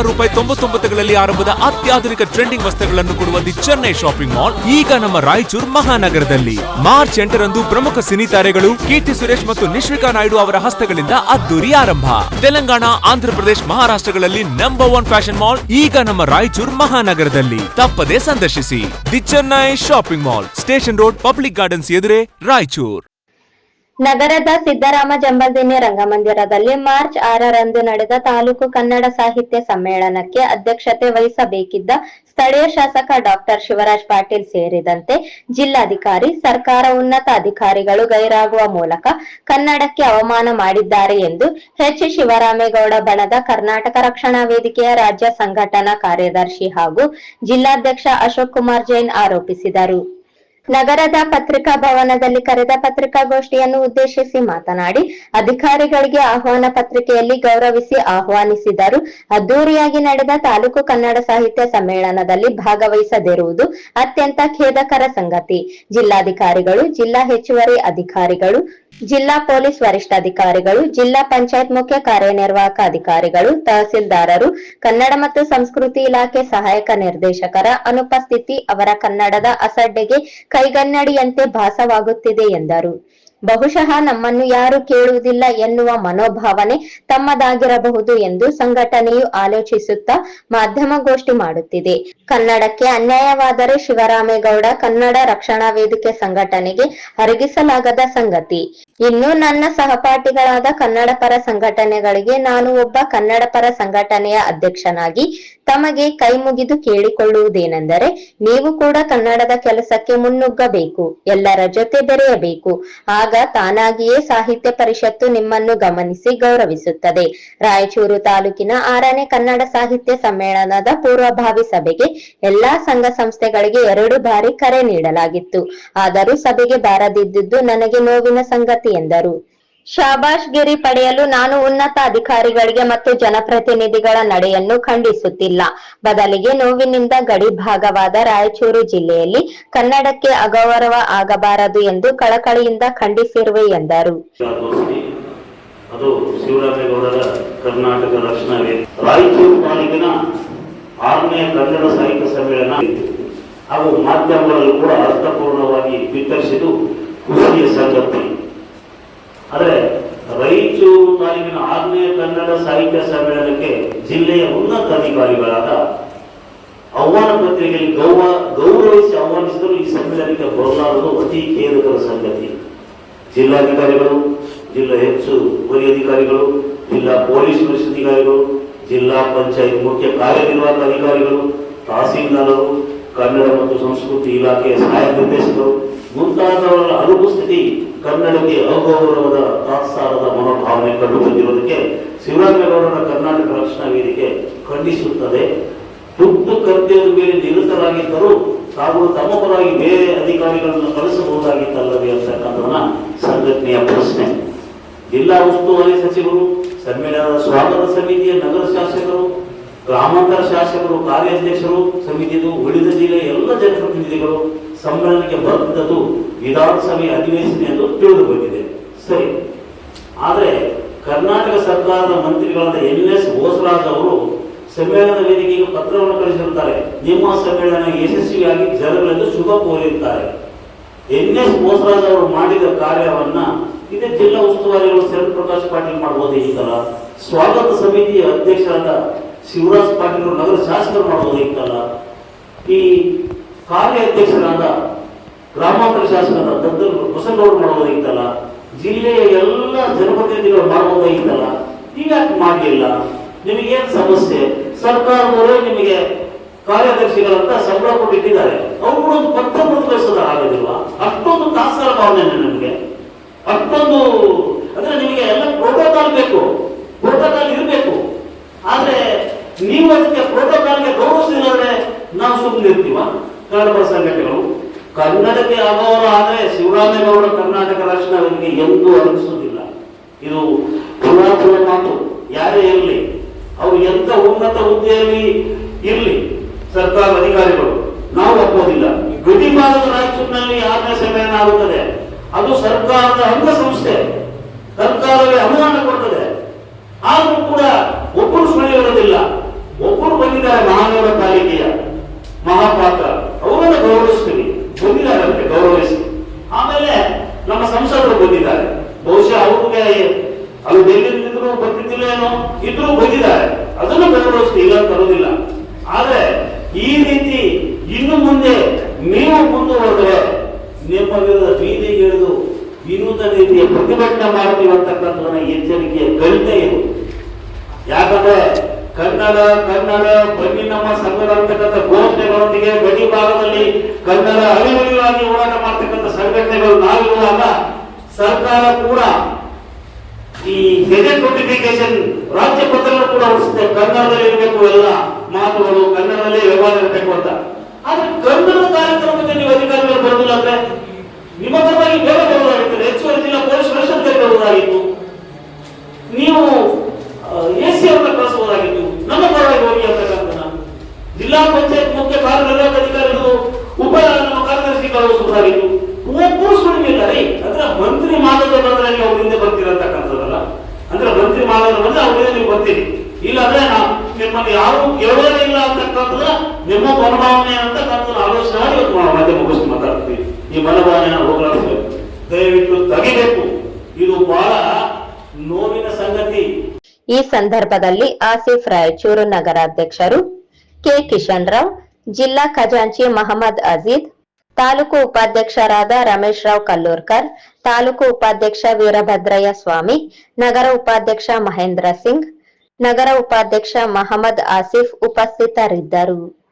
ರೂಪಾಯಿ ತೊಂಬತ್ತೊಂಬತ್ತುಗಳಲ್ಲಿ ಆರಂಭದ ಅತ್ಯಾಧುನಿಕ ಟ್ರೆಂಡಿಂಗ್ ವಸ್ತುಗಳನ್ನು ಕೊಡುವ ದಿ ಚೆನ್ನೈ ಶಾಪಿಂಗ್ ಮಾಲ್ ಈಗ ನಮ್ಮ ರಾಯಚೂರು ಮಹಾನಗರದಲ್ಲಿ. ಮಾರ್ಚ್ ಎಂಟರಂದು ಪ್ರಮುಖ ಸಿನಿ ತಾರೆಗಳು ಕೀರ್ತಿ ಸುರೇಶ್ ಮತ್ತು ನಿಶ್ವಿಕಾ ನಾಯ್ಡು ಅವರ ಹಸ್ತಗಳಿಂದ ಅದ್ದೂರಿ ಆರಂಭ. ತೆಲಂಗಾಣ, ಆಂಧ್ರಪ್ರದೇಶ ಮಹಾರಾಷ್ಟ್ರಗಳಲ್ಲಿ ನಂಬರ್ ಒನ್ ಫ್ಯಾಷನ್ ಮಾಲ್ ಈಗ ನಮ್ಮ ರಾಯಚೂರು ಮಹಾನಗರದಲ್ಲಿ. ತಪ್ಪದೇ ಸಂದರ್ಶಿಸಿ. The Chennai shopping mall station road public gardens ಎದುರೇ Raichur. ನಗರದ ಸಿದ್ದರಾಮ ಜಂಬಲ್ದಿನಿ ರಂಗಮಂದಿರದಲ್ಲಿ ಮಾರ್ಚ್ ಆರರಂದು ನಡೆದ ತಾಲೂಕು ಕನ್ನಡ ಸಾಹಿತ್ಯ ಸಮ್ಮೇಳನಕ್ಕೆ ಅಧ್ಯಕ್ಷತೆ ವಹಿಸಬೇಕಿದ್ದ ಸ್ಥಳೀಯ ಶಾಸಕ ಡಾಕ್ಟರ್ ಶಿವರಾಜ್ ಪಾಟೀಲ್ ಸೇರಿದಂತೆ ಜಿಲ್ಲಾಧಿಕಾರಿ, ಸರ್ಕಾರ ಉನ್ನತ ಅಧಿಕಾರಿಗಳು ಗೈರಾಗುವ ಮೂಲಕ ಕನ್ನಡಕ್ಕೆ ಅವಮಾನ ಮಾಡಿದ್ದಾರೆ ಎಂದು ಎಚ್. ಶಿವರಾಮೇಗೌಡ ಬಣದ ಕರ್ನಾಟಕ ರಕ್ಷಣಾ ವೇದಿಕೆಯ ರಾಜ್ಯ ಸಂಘಟನಾ ಕಾರ್ಯದರ್ಶಿ ಹಾಗೂ ಜಿಲ್ಲಾಧ್ಯಕ್ಷ ಅಶೋಕ್ ಕುಮಾರ್ ಜೈನ್ ಆರೋಪಿಸಿದರು. ನಗರದ ಪತ್ರಿಕಾ ಭವನದಲ್ಲಿ ಕರೆದ ಪತ್ರಿಕಾಗೋಷ್ಠಿಯನ್ನು ಉದ್ದೇಶಿಸಿ ಮಾತನಾಡಿ, ಅಧಿಕಾರಿಗಳಿಗೆ ಆಹ್ವಾನ ಪತ್ರಿಕೆಯಲ್ಲಿ ಗೌರವಿಸಿ ಆಹ್ವಾನಿಸಿದರು. ಅದ್ದೂರಿಯಾಗಿ ನಡೆದ ತಾಲೂಕು ಕನ್ನಡ ಸಾಹಿತ್ಯ ಸಮ್ಮೇಳನದಲ್ಲಿ ಭಾಗವಹಿಸದಿರುವುದು ಅತ್ಯಂತ ಖೇದಕರ ಸಂಗತಿ. ಜಿಲ್ಲಾಧಿಕಾರಿಗಳು, ಜಿಲ್ಲಾ ಹೆಚ್ಚುವರಿ ಅಧಿಕಾರಿಗಳು, ಜಿಲ್ಲಾ ಪೊಲೀಸ್ ವರಿಷ್ಠಾಧಿಕಾರಿಗಳು ಜಿಲ್ಲಾ ಪಂಚಾಯತ್ ಮುಖ್ಯ ಕಾರ್ಯನಿರ್ವಾಹಕ ಅಧಿಕಾರಿಗಳು, ತಹಸೀಲ್ದಾರರು, ಕನ್ನಡ ಮತ್ತು ಸಂಸ್ಕೃತಿ ಇಲಾಖೆ ಸಹಾಯಕ ನಿರ್ದೇಶಕರ ಅನುಪಸ್ಥಿತಿ, ಅವರ ಕನ್ನಡದ ಅಸಡ್ಡೆಗೆ ಕೈಗನ್ನಡಿಯಂತೆ ಭಾಸವಾಗುತ್ತಿದೆ ಎಂದರು. ಬಹುಶಃ ನಮ್ಮನ್ನು ಯಾರು ಕೇಳುವುದಿಲ್ಲ ಎನ್ನುವ ಮನೋಭಾವನೆ ತಮ್ಮದಾಗಿರಬಹುದು ಎಂದು ಸಂಘಟನೆಯು ಆಲೋಚಿಸುತ್ತಾ ಮಾಧ್ಯಮಗೋಷ್ಠಿ ಮಾಡುತ್ತಿದೆ. ಕನ್ನಡಕ್ಕೆ ಅನ್ಯಾಯವಾದರೆ ಶಿವರಾಮೇಗೌಡ ಕನ್ನಡ ರಕ್ಷಣಾ ವೇದಿಕೆ ಸಂಘಟನೆಗೆ ಅರಗಿಸಲಾಗದ ಸಂಗತಿ. ಇನ್ನು ನನ್ನ ಸಹಪಾಠಿಗಳಾದ ಕನ್ನಡ ಪರ ಸಂಘಟನೆಗಳಿಗೆ ನಾನು ಒಬ್ಬ ಕನ್ನಡ ಪರ ಸಂಘಟನೆಯ ಅಧ್ಯಕ್ಷನಾಗಿ ತಮಗೆ ಕೈ ಮುಗಿದು ಕೇಳಿಕೊಳ್ಳುವುದೇನೆಂದರೆ ನೀವು ಕೂಡ ಕನ್ನಡದ ಕೆಲಸಕ್ಕೆ ಮುನ್ನುಗ್ಗಬೇಕು, ಎಲ್ಲರ ಜೊತೆ ಬೆರೆಯಬೇಕು. ಆಗ ತಾನಾಗಿಯೇ ಸಾಹಿತ್ಯ ಪರಿಷತ್ತು ನಿಮ್ಮನ್ನು ಗಮನಿಸಿ ಗೌರವಿಸುತ್ತದೆ. ರಾಯಚೂರು ತಾಲೂಕಿನ ಆರನೇ ಕನ್ನಡ ಸಾಹಿತ್ಯ ಸಮ್ಮೇಳನದ ಪೂರ್ವಭಾವಿ ಸಭೆಗೆ ಎಲ್ಲಾ ಸಂಘ ಸಂಸ್ಥೆಗಳಿಗೆ ಎರಡು ಬಾರಿ ಕರೆ ನೀಡಲಾಗಿತ್ತು. ಆದರೂ ಸಭೆಗೆ ಬಾರದಿದ್ದುದು ನನಗೆ ನೋವಿನ ಸಂಗತಿ ಎಂದರು. ಶಾಬಾಷ್ ಗಿರಿ ಪಡೆಯಲು ನಾನು ಉನ್ನತ ಅಧಿಕಾರಿಗಳಿಗೆ ಮತ್ತು ಜನಪ್ರತಿನಿಧಿಗಳ ನಡೆಯನ್ನು ಖಂಡಿಸುತ್ತಿಲ್ಲ. ಬದಲಿಗೆ ನೋವಿನಿಂದ ಗಡಿ ಭಾಗವಾದ ರಾಯಚೂರು ಜಿಲ್ಲೆಯಲ್ಲಿ ಕನ್ನಡಕ್ಕೆ ಅಗೌರವ ಆಗಬಾರದು ಎಂದು ಕಳಕಳಿಯಿಂದ ಖಂಡಿಸಿರುವೆ ಎಂದರು. ಕರ್ನಾಟಕ ರಾಯಚೂರು ಆರನೇ ಕನ್ನಡ ಸಾಹಿತ್ಯ ಹಾಗೂ ಮಾಧ್ಯಮಗಳಲ್ಲೂ ಕೂಡ ಅರ್ಥಪೂರ್ಣವಾಗಿ ಬಿತ್ತರಿಸಿದ್ದು ಖುಷಿಯ ಸಂಗತಿ. ಆದರೆ ರಾಯಚೂರು ತಾಲೂಕಿನ ಆಗ್ನೇಯ ಕನ್ನಡ ಸಾಹಿತ್ಯ ಸಮ್ಮೇಳನಕ್ಕೆ ಜಿಲ್ಲೆಯ ಉನ್ನತ ಅಧಿಕಾರಿಗಳಾದ ಆಹ್ವಾನ ಪತ್ರಿಕೆಯಲ್ಲಿ ಗೌರವ ಗೌರವಿಸಿ ಆಹ್ವಾನಿಸಿದರು ಈ ಸಮ್ಮೇಳನಕ್ಕೆ ಬರಲಾರದು ಅತಿ ಖೇದಕರ ಸಂಗತಿ. ಜಿಲ್ಲಾಧಿಕಾರಿಗಳು, ಜಿಲ್ಲಾ ಹೆಚ್ಚು ಹೆಚ್ಚುವರಿ ಅಧಿಕಾರಿಗಳು, ಜಿಲ್ಲಾ ಪೊಲೀಸ್ ವರಿಷ್ಠಾಧಿಕಾರಿಗಳು ಜಿಲ್ಲಾ ಪಂಚಾಯತ್ ಮುಖ್ಯ ಕಾರ್ಯನಿರ್ವಾಹಕ ಅಧಿಕಾರಿಗಳು, ತಹಸೀಲ್ದಾರರು ಕನ್ನಡ ಮತ್ತು ಸಂಸ್ಕೃತಿ ಇಲಾಖೆಯ ಸಹಾಯ ನಿರ್ದೇಶಕರು ಮುಂತಾದವರ ಅನುಪಸ್ಥಿತಿ ಕನ್ನಡಕ್ಕೆ ಅಗೌರವದ ತಾತ್ಸಾರದ ಮನೋಭಾವನೆ ಕಂಡು ಬಂದಿರುವುದಕ್ಕೆ ಶಿವರಾಮೇಗೌಡರ ಕರ್ನಾಟಕ ರಕ್ಷಣಾ ವೇದಿಕೆ ಖಂಡಿಸುತ್ತದೆ. ತುರ್ತು ಕರ್ತವ್ಯದ ಮೇಲೆ ನಿರತರಾಗಿದ್ದರೂ ತಾವು ತಮ್ಮ ಪರವಾಗಿ ಬೇರೆ ಅಧಿಕಾರಿಗಳನ್ನು ಕಳಿಸಬಹುದಾಗಿತ್ತಲ್ಲವೇ ಅಂತಕ್ಕಂಥವನ್ನ ಸಂಘಟನೆಯ ಪ್ರಶ್ನೆ. ಜಿಲ್ಲಾ ಉಸ್ತುವಾರಿ ಸಚಿವರು, ಸಮ್ಮೇಳನದ ಸ್ವಾಗತ ಸಮಿತಿಯ ನಗರ ಶಾಸಕರು ಗ್ರಾಮಾಂತರ ಶಾಸಕರು, ಕಾರ್ಯಾಧ್ಯಕ್ಷರು, ಸಮಿತಿದು ಉಳಿದ ಜಿಲ್ಲೆಯ ಎಲ್ಲ ಜನಪ್ರತಿನಿಧಿಗಳು ಸಮ್ಮೇಳನಕ್ಕೆ ಬರೆದದ್ದು ವಿಧಾನಸಭೆ ಅಧಿವೇಶನ ಎಂದು ತಿಳಿದು ಬಂದಿದೆ. ಸರಿ. ಆದರೆ ಕರ್ನಾಟಕ ಸರ್ಕಾರದ ಮಂತ್ರಿಗಳಾದ ಎನ್ ಎಸ್ ಬೋಸರಾಜ್ ಅವರು ಸಮ್ಮೇಳನ ವೇದಿಕೆಗೆ ಪತ್ರವನ್ನು ಕಳಿಸಿರುತ್ತಾರೆ. ನಿಮ್ಮ ಸಮ್ಮೇಳನ ಯಶಸ್ವಿಯಾಗಿ ಜನಗಳೆಂದು ಶುಭ ಕೋರಿರುತ್ತಾರೆ. ಎನ್ ಎಸ್ ಬೋಸರಾಜ್ ಅವರು ಮಾಡಿದ ಕಾರ್ಯವನ್ನ ಇದೇ ಜಿಲ್ಲಾ ಉಸ್ತುವಾರಿಗಳು ಶರಣ್ ಪ್ರಕಾಶ್ ಪಾಟೀಲ್ ಸಲ? ಸ್ವಾಗತ ಸಮಿತಿಯ ಅಧ್ಯಕ್ಷರಾದ ಶಿವರಾಜ್ ಪಾಟೀಲ್ ನಗರ ಶಾಸಕರು ಮಾಡಬಹುದಿತ್ತಲ್ಲ ಈ ಕಾರ್ಯಾಧ್ಯಕ್ಷರಾದ ಗ್ರಾಮಾಂತರ ಶಾಸಕರ ದದ್ದಲ್ ಹೊಸಗೌಡರು ಮಾಡಬಹುದಿತ್ತಲ್ಲ ಜಿಲ್ಲೆಯ ಎಲ್ಲ ಜನಪ್ರತಿನಿಧಿಗಳು ಮಾಡಬಹುದಾಗಿತ್ತಲ್ಲ ಹೀಗಾಗಿ ಮಾಡಲಿಲ್ಲ? ನಿಮಗೇನು ಸಮಸ್ಯೆ? ಸರ್ಕಾರದವರೇ ನಿಮಗೆ ಕಾರ್ಯದರ್ಶಿಗಳಂತ ಸಂಬಳ ಕೊಟ್ಟಿಟ್ಟಿದ್ದಾರೆ. ಅವ್ರು ಪತ್ರ ಬರೆದು ಸಂಘಟನೆಗಳು ಕನ್ನಡಕ್ಕೆ ಅಗೌರವ ಆದರೆ ಶಿವರಾಮೇಗೌಡ ಕರ್ನಾಟಕ ರಾಷ್ಟ್ರ ಅವರಿಗೆ ಎಂದೂ ಅನಿಸುವುದಿಲ್ಲ ಇದು ಪುರಾತನ ಮಾತು ಯಾರೇ ಇರಲಿ, ಅವರು ಎಂತ ಉನ್ನತ ಹುದ್ದೆಯಲ್ಲಿ ಇರಲಿ, ಸರ್ಕಾರ ಅಧಿಕಾರಿಗಳು, ನಾವು ಒಪ್ಪೋದಿಲ್ಲ. ಗಡಿ ಭಾಗದ ರಾಯಚೂರಿನಲ್ಲಿ ಆರನೇ ಸಮ್ಮೇಳನ ಆಗುತ್ತದೆ. ಅದು ಸರ್ಕಾರದ ಅಂಗಸಂಸ್ಥೆ, ಸರ್ಕಾರವೇ ಅನುದಾನ ಕೊಡ್ತದೆ. ಆದರೂ ಕೂಡ ಒಬ್ಬರು ಸುಳ್ಳು ಇರೋದಿಲ್ಲ ಒಬ್ಬರು ಬಂದಿದ್ದಾರೆ ಮಹಾನಗರ ಪಾಲಿಕೆಯ ಮಹಾಪಾತ್ರ ಅವರನ್ನು ಗೌರವಿಸ್ತೀವಿ ಬಂದಿದ್ದಾರಂತೆ ಗೌರವಿಸಿ ಆಮೇಲೆ ನಮ್ಮ ಸಂಸದರು ಬಂದಿದ್ದಾರೆ ಬಹುಶಃ ಅವ್ರಿಗೆ ಅದು ಡೆಲ್ಲಿಂದಿದ್ರು ಬರ್ತಿದ್ದಿಲ್ಲ ಏನೋ ಇದ್ರು ಬಂದಿದ್ದಾರೆ ಅದನ್ನು ಗೌರವಿಸ್ತೀವಿ ಇಲ್ಲ ಅಂತ ಅನ್ನೋದಿಲ್ಲ ಆದ್ರೆ ಈ ರೀತಿ ಇನ್ನು ಮುಂದೆ ನೀವು ಮುಂದುವರೆದರೆ ನಿಮ್ಮ ವಿರುದ್ಧ ಬೀದಿಗೆ ವಿನೂತ ರೀತಿಯ ಪ್ರತಿಭಟನೆ ಮಾಡ್ತೀವಿ ಅಂತಕ್ಕಂಥದ್ದನ್ನ ಎಚ್ಚರಿಕೆಯ ಕಲಿತೆ ಇದು. ಯಾಕಂದ್ರೆ ಕನ್ನಡ ಕನ್ನಡ ಬನ್ನಿ ನಮ್ಮ ಸಂಘದ ಅಂತಕ್ಕಂಥ ಘೋಷಣೆಗಳೊಂದಿಗೆ ಗಡಿ ಭಾಗದಲ್ಲಿ ಕನ್ನಡ ಅಳಿವಳಿವಾಗಿ ಹೋರಾಟ ಮಾಡ್ತಕ್ಕಂಥ ಸಂಘಟನೆಗಳು ನಾವಿರುವಾಗ ಸರ್ಕಾರ ಕೂಡ ಈ ಗೆಜೆಟ್ ನೋಟಿಫಿಕೇಶನ್ ರಾಜ್ಯ ಪತ್ರಗಳು ಕೂಡ ಹೊರಡಿಸುತ್ತೆ ಕನ್ನಡದಲ್ಲಿ ಇರಬೇಕು ಎಲ್ಲ ಮಾತುಗಳು, ಕನ್ನಡದಲ್ಲೇ ವ್ಯವಹಾರ ಇರಬೇಕು ಅಂತ. ಆದ್ರೆ ಕನ್ನಡ ಕಾರ್ಯಕ್ರಮಕ್ಕೆ ನೀವು ಅಧಿಕಾರಿಗಳು ಬರೋದಿಲ್ಲ ಅಂದ್ರೆ ನಿಮ್ಮ ಪರವಾಗಿ ಬೇಗ ಬರುವುದಾಗಿತ್ತು ಹೆಚ್ಚುವರಿ ಜಿಲ್ಲಾ ಪೊಲೀಸ್ ವರಿಷ್ಠರಿಗೆ ಬರುವುದಾಗಿತ್ತು ನೀವು ಎ ಸಿ ಅವ್ರನ್ನ ಕಳಿಸಬಹುದಾಗಿತ್ತು ನಮ್ಮ ಪರವಾಗಿ ಹೋಗಿ ಅಂತಕ್ಕಂಥ ಜಿಲ್ಲಾ ಪಂಚಾಯತ್ ಮುಖ್ಯ ಕಾರ್ಯನಿರ್ವಾಹಕ ಅಧಿಕಾರಿಗಳು, ಉಪ ನಮ್ಮ ಕಾರ್ಯದರ್ಶಿ ಕಳಿಸಬಹುದಾಗಿತ್ತು ಒಬ್ಬರು ಸುಳ್ಳಿಲ್ಲ ರೀ ಅಂದ್ರೆ ಮಂತ್ರಿ ಮಾದದ ಬಂದ್ರೆ ನೀವು ಅವ್ರ ಹಿಂದೆ ಬರ್ತೀರಂತಕ್ಕಂಥದ್ದಲ್ಲ ಅಂದ್ರೆ ಮಂತ್ರಿ ಮಾದದ ಬಂದ್ರೆ ಅವ್ರ ಹಿಂದೆ ನೀವು ಬರ್ತೀರಿ. ಇಲ್ಲಾಂದ್ರೆ ನಾವು ನಿಮ್ಮಲ್ಲಿ ಯಾರು ಕೇಳೋದೇ ಇಲ್ಲ ಅಂತಕ್ಕಂಥದ್ದು ನಿಮ್ಮ ಮನೋಭಾವನೆ ಅಂತಕ್ಕಂಥ ಆಲೋಚನೆ ಮಾಡಿ ಇವತ್ತು ನಾವು ಮತ್ತೆ ಮುಗಿಸಿ ಮಾತಾಡ್ತೀವಿ. ಈ ಮನೋಭಾವನೆಯನ್ನು ಹೋಗಲಾಡಿಸ್ಬೇಕು. ದಯವಿಟ್ಟು ತೆಗಿಬೇಕು. ಇದು ಬಹಳ ನೋವಿನ ಸಂಗತಿ. ಈ ಸಂದರ್ಭದಲ್ಲಿ ಆಸಿಫ್ ರಾಯಚೂರು ನಗರಾಧ್ಯಕ್ಷರು ಕೆ ಕಿಶನ್ ರಾವ್, ಜಿಲ್ಲಾ ಖಜಾಂಚಿ ಮಹಮ್ಮದ್ ಅಜೀದ್, ತಾಲೂಕು ಉಪಾಧ್ಯಕ್ಷರಾದ ರಮೇಶ್ ರಾವ್ ಕಲ್ಲೂರ್ಕರ್, ತಾಲೂಕು ಉಪಾಧ್ಯಕ್ಷ ವೀರಭದ್ರಯ್ಯ ಸ್ವಾಮಿ, ನಗರ ಉಪಾಧ್ಯಕ್ಷ ಮಹೇಂದ್ರ ಸಿಂಗ್ ನಗರ ಉಪಾಧ್ಯಕ್ಷ ಮಹಮ್ಮದ್ ಆಸಿಫ್ ಉಪಸ್ಥಿತರಿದ್ದರು.